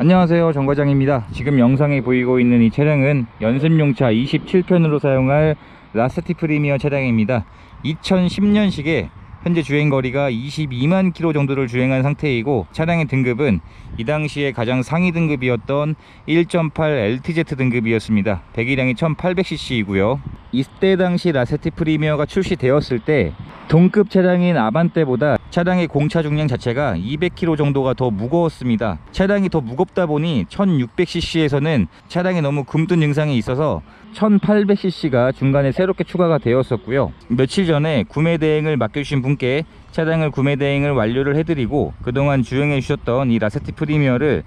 안녕하세요 정과장입니다. 지금 영상에 보이고 있는 이 차량은 연습용차 27편으로 사용할 라스티 프리미어 차량입니다. 2010년식에 현재 주행거리가 22만 킬로 정도를 주행한 상태이고 차량의 등급은 이 당시에 가장 상위 등급이었던 1.8 LTZ 등급이었습니다. 배기량이 1800cc이고요 이때 당시 라세티 프리미어가 출시되었을 때 동급 차량인 아반떼보다 차량의 공차 중량 자체가 200kg 정도가 더 무거웠습니다. 차량이 더 무겁다 보니 1600cc에서는 차량이 너무 굼뜬 증상이 있어서 1800cc가 중간에 새롭게 추가가 되었었고요. 며칠 전에 구매 대행을 맡겨주신 분께 차량을 구매 대행을 완료를 해드리고 그동안 주행해 주셨던 이 라세티 프리미어를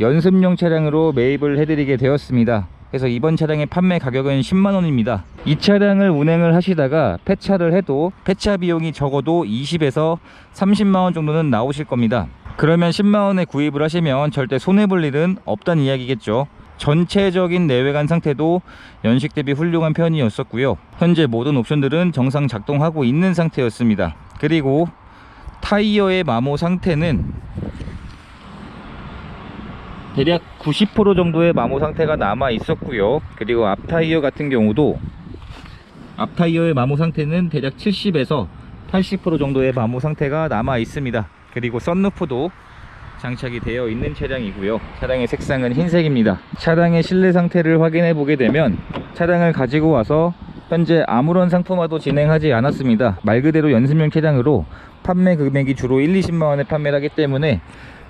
연습용 차량으로 매입을 해드리게 되었습니다. 그래서 이번 차량의 판매 가격은 10만원입니다. 이 차량을 운행을 하시다가 폐차를 해도 폐차 비용이 적어도 20에서 30만원 정도는 나오실 겁니다. 그러면 10만원에 구입을 하시면 절대 손해볼 일은 없다는 이야기겠죠. 전체적인 내외관 상태도 연식 대비 훌륭한 편이었었고요. 현재 모든 옵션들은 정상 작동하고 있는 상태였습니다. 그리고 타이어의 마모 상태는 대략 90% 정도의 마모 상태가 남아 있었고요. 그리고 앞 타이어 같은 경우도 앞 타이어의 마모 상태는 대략 70에서 80% 정도의 마모 상태가 남아 있습니다. 그리고 썬루프도 장착이 되어 있는 차량이고요. 차량의 색상은 흰색입니다. 차량의 실내 상태를 확인해 보게 되면 차량을 가지고 와서 현재 아무런 상품화도 진행하지 않았습니다. 말 그대로 연습용 차량으로 판매 금액이 주로 1, 20만원에 판매를 하기 때문에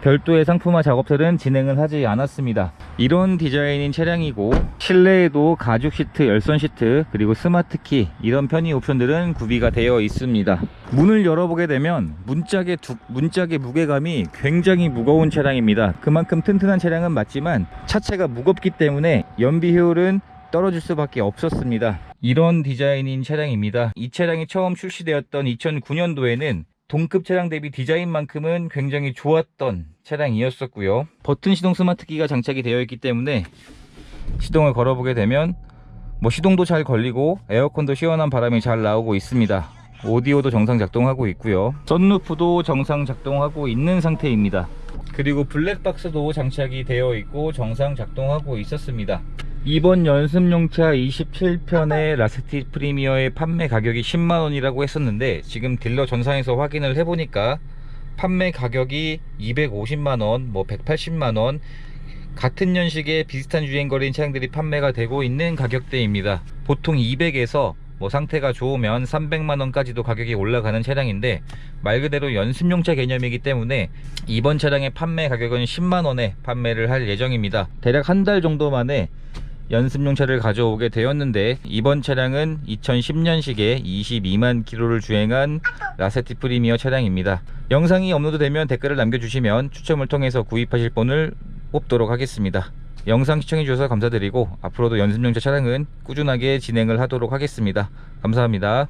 별도의 상품화 작업들은 진행을 하지 않았습니다. 이런 디자인인 차량이고 실내에도 가죽 시트, 열선 시트 그리고 스마트 키 이런 편의 옵션들은 구비가 되어 있습니다. 문을 열어보게 되면 문짝의, 두, 문짝의 무게감이 굉장히 무거운 차량입니다. 그만큼 튼튼한 차량은 맞지만 차체가 무겁기 때문에 연비 효율은 떨어질 수밖에 없었습니다 이런 디자인인 차량입니다. 이 차량이 처음 출시되었던 2009년도에는 동급 차량 대비 디자인만큼은 굉장히 좋았던 차량이었었고요. 버튼 시동 스마트키가 장착이 되어 있기 때문에 시동을 걸어보게 되면 뭐 시동도 잘 걸리고 에어컨도 시원한 바람이 잘 나오고 있습니다. 오디오도 정상 작동하고 있고요. 썬루프도 정상 작동하고 있는 상태입니다. 그리고 블랙박스도 장착이 되어 있고 정상 작동하고 있었습니다 이번 연습용차 27편의 라스티 프리미어의 판매 가격이 10만원이라고 했었는데 지금 딜러 전산에서 확인을 해보니까 판매 가격이 250만원 뭐 180만원 같은 연식의 비슷한 주행거리인 차량들이 판매가 되고 있는 가격대입니다. 보통 200에서 뭐 상태가 좋으면 300만원까지도 가격이 올라가는 차량인데 말 그대로 연습용차 개념이기 때문에 이번 차량의 판매 가격은 10만원에 판매를 할 예정입니다. 대략 한 달 정도 만에 연습용차를 가져오게 되었는데 이번 차량은 2010년식에 22만 킬로를 주행한 라세티 프리미어 차량입니다. 영상이 업로드되면 댓글을 남겨주시면 추첨을 통해서 구입하실 분을 뽑도록 하겠습니다. 영상 시청해주셔서 감사드리고 앞으로도 연습용차 차량은 꾸준하게 진행을 하도록 하겠습니다. 감사합니다